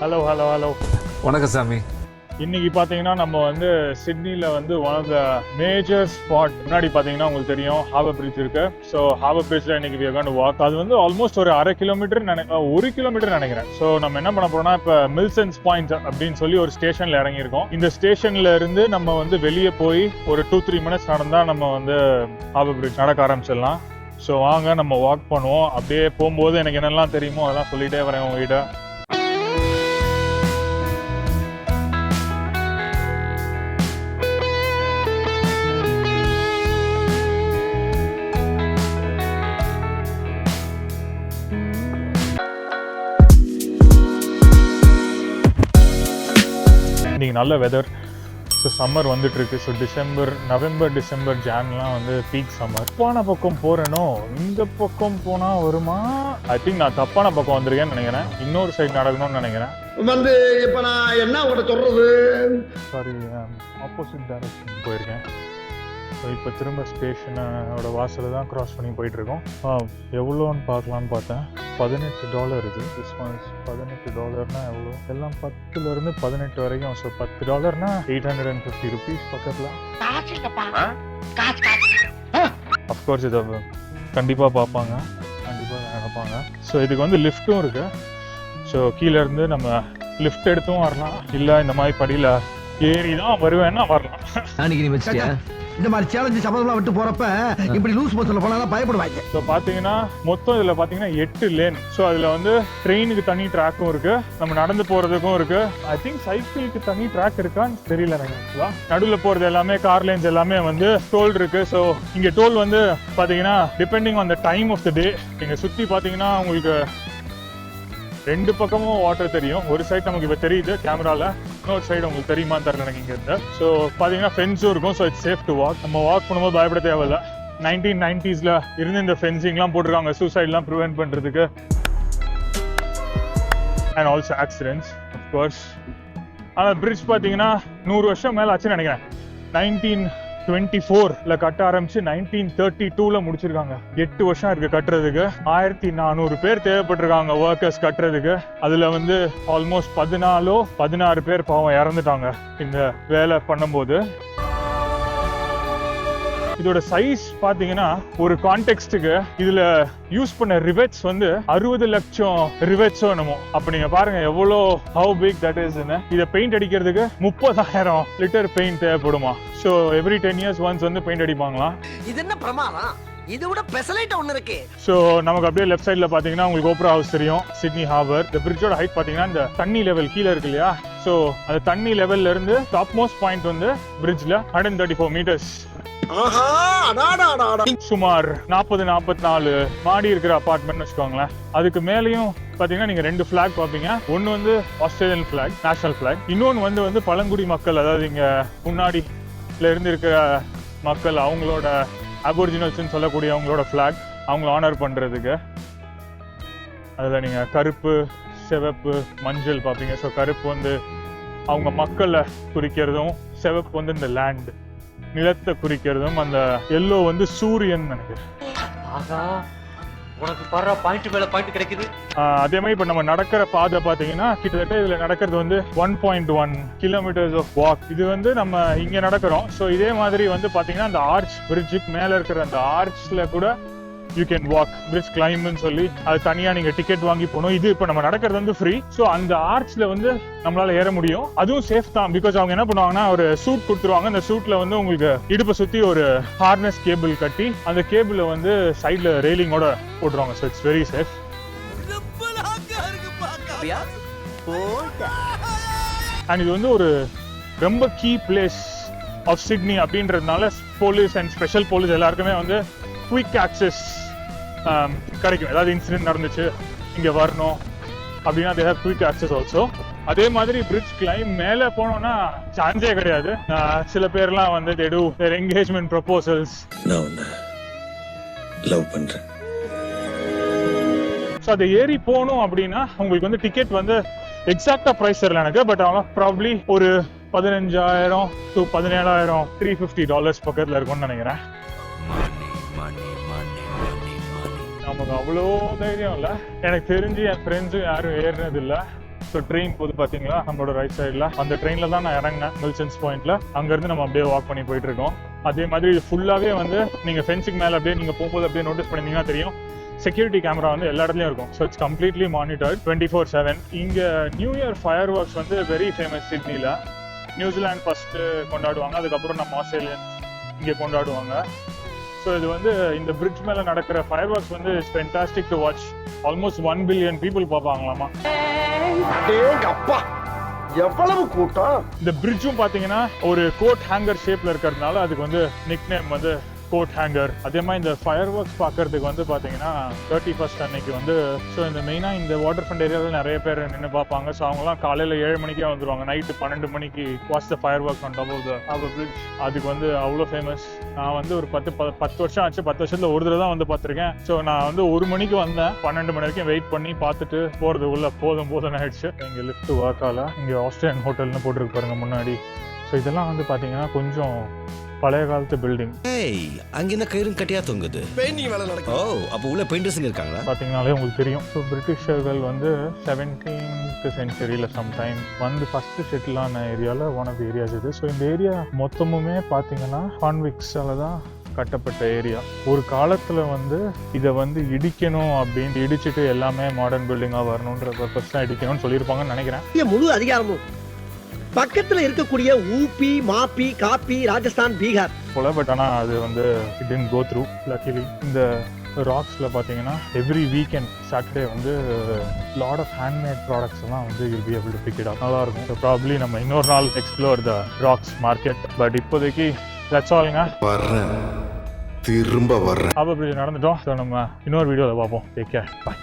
Hello hello hello வணக்கம் சாமி. இன்னைக்கு பார்த்தீங்கன்னா நம்ம வந்து சிட்னியில் வந்து one of the major spot முன்னாடி பார்த்தீங்கன்னா உங்களுக்கு தெரியும் ஹார்பர் பிரிட்ஜ் இருக்கு. ஸோ ஹார்பர் பிரிட்ஜில் இன்னைக்கு walk. அது வந்து ஆல்மோஸ்ட் ஒரு அரை கிலோமீட்டர் நினை ஒரு கிலோமீட்டர் நினைக்கிறேன். ஸோ நம்ம என்ன பண்ண போறோம்னா இப்போ மில்சன்ஸ் பாயிண்ட் அப்படின்னு சொல்லி ஒரு ஸ்டேஷனில் இறங்கியிருக்கோம். இந்த ஸ்டேஷன்ல இருந்து நம்ம வந்து வெளியே போய் ஒரு டூ த்ரீ மினிட்ஸ் நடந்தா நம்ம வந்து ஹார்பர் பிரிட்ஜ் நடக்க ஆரம்பிச்சிடலாம். ஸோ வாங்க நம்ம வாக் பண்ணுவோம். அப்படியே போகும்போது எனக்கு என்னெல்லாம் தெரியுமோ அதெல்லாம் சொல்லிட்டே வரேன் உங்ககிட்ட. இன்னைக்கு நல்ல வெதர் ஸோ சம்மர் வந்துட்டு இருக்கு ஸோ டிசம்பர் நவம்பர் டிசம்பர் ஜான்லாம் வந்து பீக் சம்மர் தப்பான பக்கம் போறேனோ? இந்த பக்கம் போனா வருமா? ஐ திங்க் நான் தப்பான பக்கம் வந்திருக்கேன்னு நினைக்கிறேன். இன்னொரு சைடு நடக்கணும்னு நினைக்கிறேன். வந்து இப்ப நான் என்ன உங்கள்கிட்ட சொல்றது? சாரி ஆப்போசிட் டைரக்ஷன் போயிருக்கேன். ஸோ இப்போ திரும்ப ஸ்டேஷனோட வாசலை தான் கிராஸ் பண்ணி போயிட்டு இருக்கோம் ஆ எவ்வளோன்னு பார்க்கலான்னு பார்த்தேன். பதினெட்டு டாலர் இது. ரெஸ்பான்ஸ் பதினெட்டு டாலர்னா எவ்வளோ? எல்லாம் பத்துலேருந்து பதினெட்டு வரைக்கும். ஸோ பத்து டாலர்னா eight hundred and fifty rupees பக்கத்தில் அஃப்கோர்ஸ் இதை கண்டிப்பாக பார்ப்பாங்க. கண்டிப்பாக நினைப்பாங்க. ஸோ இதுக்கு வந்து லிஃப்ட்டும் இருக்கு. ஸோ கீழே இருந்து நம்ம லிஃப்ட் எடுத்தும் வரலாம். இல்லை இந்த மாதிரி படியில் ஏறி தான் வருவேன்னா வரலாம். இந்த மாதிரி சேலஞ்சு சபதம்லாம் விட்டு போறப்ப இப்படி லூஸ் மோஷன்ல போனா பயப்படுவாங்க. ஸோ பார்த்தீங்கன்னா மொத்தம் இதில் பார்த்தீங்கன்னா எட்டு லேன் ஸோ அதில் வந்து ட்ரெயினுக்கு தனி ட்ராக்கும் இருக்கு. நம்ம நடந்து போகிறதுக்கும் இருக்கு. ஐ திங்க் சைக்கிளுக்கு தனி ட்ராக் இருக்கான்னு தெரியல எனக்கு நடுவில் போகிறது எல்லாமே கார் லேன்ஸ் எல்லாமே வந்து டோல் இருக்கு. ஸோ இங்கே டோல் வந்து பாத்தீங்கன்னா depending on the time of the day இங்க சுற்றி பார்த்தீங்கன்னா உங்களுக்கு ரெண்டு பக்கமும் வாட்டர் தெரியும். ஒரு சைட் நமக்கு இப்போ தெரியுது கேமரால இன்னொரு சைடு உங்களுக்கு தெரியுமா தெரியல எனக்கு இங்க இருந்து ஸோ பார்த்தீங்கன்னா ஃபென்ஸும் இருக்கும். So it's safe to walk நம்ம வாக் பண்ணும்போது பயப்பட தேவையில்ல. நைன்டீன் நைன்டிஸ்ல இருந்து இந்த ஃபென்சிங்லாம் போட்டிருக்காங்க. சூசைட்லாம் ப்ரிவெண்ட் பண்ணுறதுக்கு and also accidents of course ஆனால் பிரிட்ஜ் பார்த்தீங்கன்னா நூறு வருஷம் மேலே ஆச்சுன்னு நினைக்கிறேன். நைன்டீன் டுவெண்ட்டி ஃபோர்ல கட்ட ஆரம்பிச்சு நைன்டீன் தேர்ட்டி டூல முடிச்சிருக்காங்க. எட்டு வருஷம் இருக்கு கட்டுறதுக்கு. ஆயிரத்தி நானூறு பேர் தேவைப்பட்டிருக்காங்க ஒர்க்கர்ஸ் கட்டுறதுக்கு. அதுல வந்து ஆல்மோஸ்ட் பதினாலோ பதினாறு பேர் பாவம் இறந்துட்டாங்க. இந்த வேலை பண்ணும்போது. இதோட சைஸ் பாத்தீங்கன்னா ஒரு கான்டெக்ஸ்டுக்கு இதுல யூஸ் பண்ண ரிவெட்ஸ் வந்து அறுபது லட்சம் ரிவெட்ஸோ என்னமோ. அப்ப நீங்க பாருங்க எவ்வளோ ஹவு பிக் தட் இஸ் இதை பெயிண்ட் அடிக்கிறதுக்கு முப்பதாயிரம் லிட்டர் பெயிண்ட் தேவைப்படுமா? So every ten years once வந்து பெயிண்ட் அடிப்பாங்களாம் இது என்ன பிரமாதம்? இது விட பெசலைட் ஒண்ணு இருக்கு. ஸோ நமக்கு அப்படியே லெஃப்ட் சைடில் பார்த்தீங்கன்னா உங்களுக்கு ஓப்ரா ஹவுஸ் தெரியும் சிட்னி ஹார்பர் இந்த பிரிட்ஜோட ஹைட் பார்த்தீங்கன்னா இந்த தண்ணி லெவல் கீழே இருக்கு இல்லையா? ஸோ அந்த தண்ணி லெவல்ல இருந்து டாப் மோஸ்ட் பாயிண்ட் வந்து பிரிட்ஜில் ஹண்ட்ரட் தேர்ட்டி ஃபோர் மீட்டர்ஸ் சுமார் நாற்பது நாற்பத்தி நாலு மாடி இருக்கிற அபார்ட்மெண்ட் வச்சுக்கோங்களேன். அதுக்கு மேலேயும் பாத்தீங்கன்னா நீங்க ரெண்டு ஃப்ளாக் பார்ப்பீங்க. ஒன்னு வந்து ஆஸ்திரேலியன் ஃப்ளாக் நேஷனல் ஃப்ளாக் இன்னொன்று வந்து வந்து பழங்குடி மக்கள் அதாவது இங்க முன்னாடில இருந்து இருக்கிற மக்கள் அவங்களோட அபோரிஜினல்ஸ்ன்னு சொல்லக்கூடிய அவங்களோட ஃப்ளாக் அவங்கள ஆனர் பண்றதுக்கு. அதில் நீங்கள் கருப்பு சிவப்பு மஞ்சள் பார்ப்பீங்க. ஸோ கருப்பு வந்து அவங்க மக்களை குறிக்கிறதும் சிவப்பு வந்து இந்த லேண்டு நிலத்தை குறிக்கிறதும் அந்த எல்லோ வந்து சூரியன் நினைக்கிறேன். உனக்கு பர பாயிண்ட் மேல பாயிண்ட் கிடைக்குது. அதே மாதிரி இப்போ நம்ம நடக்கிற பாதை பார்த்தீங்கன்னா கிட்டத்தட்ட இதில் நடக்கிறது வந்து one point one kilometres of walk இது வந்து நம்ம இங்கே நடக்கிறோம். ஸோ இதே மாதிரி வந்து பார்த்தீங்கன்னா அந்த ஆர்ச் பிரிட்ஜுக்கு மேலே இருக்கிற அந்த ஆர்ச்ல கூட யூ கேன் வாக் பிரிட்ஜ் கிளைம்னு சொல்லி அது தனியாக நீங்கள் டிக்கெட் வாங்கி போகணும். இது இப்போ நம்ம நடக்கிறது வந்து ஃப்ரீ ஸோ அந்த ஆர்ச்ல வந்து நம்மளால ஏற முடியும். அதுவும் சேஃப் தான் பிகாஸ் அவங்க என்ன பண்ணுவாங்கன்னா ஒரு சூட் கொடுத்துருவாங்க. அந்த சூட்ல வந்து உங்களுக்கு இடுப்பை சுற்றி ஒரு ஹார்னஸ் கேபிள் கட்டி அந்த கேபிளை வந்து சைடில் ரெயிலிங்கோட போட்டுருவாங்க. So it's very safe and இது வந்து ஒரு ரொம்ப கீ பிளேஸ் ஆஃப் சிட்னி அப்படின்றதுனால போலீஸ் அண்ட் ஸ்பெஷல் போலீஸ் எல்லாருக்குமே வந்து குயிக் ஆக்சஸ் கிடைக்கும் ஏதாவது இன்சிடென்ட் நடந்துச்சு இங்கே வரணும் அப்படின்னா they have quick access also அதே மாதிரி பிரிட்ஜ் கிளைம் மேலே போனோம்னா சான்ஸே கிடையாது. சில பேர்லாம் வந்து தே டூ தேர் என்கேஜ்மெண்ட் நான் உன்னை லவ் பண்றேன். ஸோ அதை ஏறி போகணும் அப்படின்னா உங்களுக்கு வந்து டிக்கெட் வந்து எக்ஸாக்டா ப்ரைஸ் தெரியல எனக்கு பட் அவங்க ப்ராப்ளி ஒரு பதினஞ்சாயிரம் டு பதினேழாயிரம் த்ரீ ஃபிஃப்டி டாலர்ஸ் பக்கத்தில் இருக்கும்னு நினைக்கிறேன். நமக்கு அவ்வளோ தைரியம் இல்லை. எனக்கு தெரிஞ்சு என் ஃப்ரெண்ட்ஸும் யாரும் ஏறினது இல்லை. ஸோ ட்ரெயின் போது பார்த்தீங்களா நம்மளோட ரைட் சைடில் அந்த ட்ரெயினில் தான் நான் இறங்கினேன் மில்சன்ஸ் பாயிண்ட்ல அங்கேருந்து நம்ம அப்படியே வாக் பண்ணி போயிட்டு இருக்கோம். அதே மாதிரி இது ஃபுல்லாகவே வந்து நீங்கள் ஃபென்சிங் மேலே அப்படியே நீங்கள் போகும்போது அப்படியே நோட்டீஸ் பண்ணிங்கன்னா தெரியும். செக்யூரிட்டி கேமரா வந்து எல்லா இடத்துலையும் இருக்கும். So it's completely monitored twenty four seven இங்கே நியூ இயர் ஃபயர் ஒர்க்ஸ் வந்து வெரி ஃபேமஸ் சிட்னியில் நியூசிலாண்ட் ஃபஸ்ட்டு கொண்டாடுவாங்க அதுக்கப்புறம் நம்ம ஆஸ்திரேலியன்ஸ் இங்கே கொண்டாடுவாங்க. ஸோ இது வந்து இந்த பிரிட்ஜ் மேலே நடக்கிற ஃபயர் ஒர்க்ஸ் வந்து fantastic to watch almost one billion people பார்ப்பாங்களாமா? அப்பா! எவ்வளவு கூட்டம்? இந்த பிரிட்ஜும் பார்த்தீங்கன்னா ஒரு கோட் ஹேங்கர் ஷேப்ல இருக்கிறதுனால அதுக்கு வந்து நிக் நேம் வந்து கோட் ஹேங்கர் அதே மாதிரி இந்த ஃபயர் ஒர்க்ஸ் பார்க்கறதுக்கு வந்து பார்த்தீங்கன்னா தேர்ட்டி ஃபர்ஸ்ட் அன்னைக்கு வந்து ஸோ இந்த மெயினாக இந்த வாட்டர் ஃப்ரண்ட் ஏரியாவில் நிறைய பேர் நின்று பார்ப்பாங்க. ஸோ அவங்கலாம் காலையில் ஏழு மணிக்கே வந்துருவாங்க. நைட்டு பன்னெண்டு மணிக்கு watch the fireworks on top of the bridge அதுக்கு வந்து அவ்வளோ ஃபேமஸ் நான் வந்து ஒரு பத்து ப- பத்து வருஷம் ஆச்சு. பத்து வருஷத்தில் ஒரு தடவை தான் வந்து பார்த்துருக்கேன். ஸோ நான் வந்து ஒரு மணிக்கு வந்தேன். பன்னெண்டு மணி வரைக்கும் வெயிட் பண்ணி பார்த்துட்டு போகிறது உள்ள போதும் போதும் ஆயிடுச்சு. இங்கே லிஃப்ட் ஒர்க் ஆகல இங்கே ஆஸ்திரேலியன் ஹோட்டல்னு போட்டிருக்கு பாருங்க முன்னாடி. ஸோ இதெல்லாம் வந்து பார்த்தீங்கன்னா கொஞ்சம் பழைய காலத்து பில்டிங் ஏய் அங்க என்ன கயிறும் கட்டியா தொங்குது? பெயிண்டிங் வேலை நடக்கும் ஓ அப்ப உள்ள பெயிண்டர்ஸுங்க இருக்காங்களா? பார்த்தீங்கனாலே உங்களுக்கு தெரியும். ஸோ பிரிட்டிஷர்கள் வந்து செவன்டீன்த் சென்ச்சுரியில் சம்டைம் வந்து ஃபஸ்ட்டு செட்டில் ஆன ஏரியாவில் ஒன் ஆஃப் ஏரியாஸ் இது. ஸோ இந்த ஏரியா மொத்தமுமே பார்த்தீங்கன்னா கான்விக்ஸால தான் கட்டப்பட்ட ஏரியா ஒரு காலத்தில் வந்து இதை வந்து இடிக்கணும் அப்படின்னு இடிச்சிட்டு எல்லாமே மாடர்ன் பில்டிங்காக வரணுன்ற பர்பஸ் தான் இடிக்கணும்னு சொல்லியிருப்பாங்கன்னு நினைக்கிறேன். முழு அதிகாரமும். பக்கத்துல இருக்கக்கூடிய ஊபி மாப்பி காப்பி ராஜஸ்தான் பீகார். போல பட் ஆனால் அது வந்து it tend go through luckily இந்த ராக்ஸில் பார்த்தீங்கன்னா எவ்ரி வீக்கெண்ட் சாட்டர்டே வந்து லாட் ஆஃப் ஹேண்ட்மேட் ப்ராடக்ட்ஸ் எல்லாம் வந்து you be able to pick it up. நல்லா இருக்கும். ப்ராப்ளி நம்ம இன்னொரு நாள் explore the Rocks market but இப்போதைக்கு தட்ஸ் ஆல்ங்க வர்றேன். திரும்ப வர்றேன். ஹாபர் பிரிட்ஜ் நடந்துட்டோம். ஸோ நம்ம இன்னொரு வீடியோவில் பார்ப்போம். Take care bye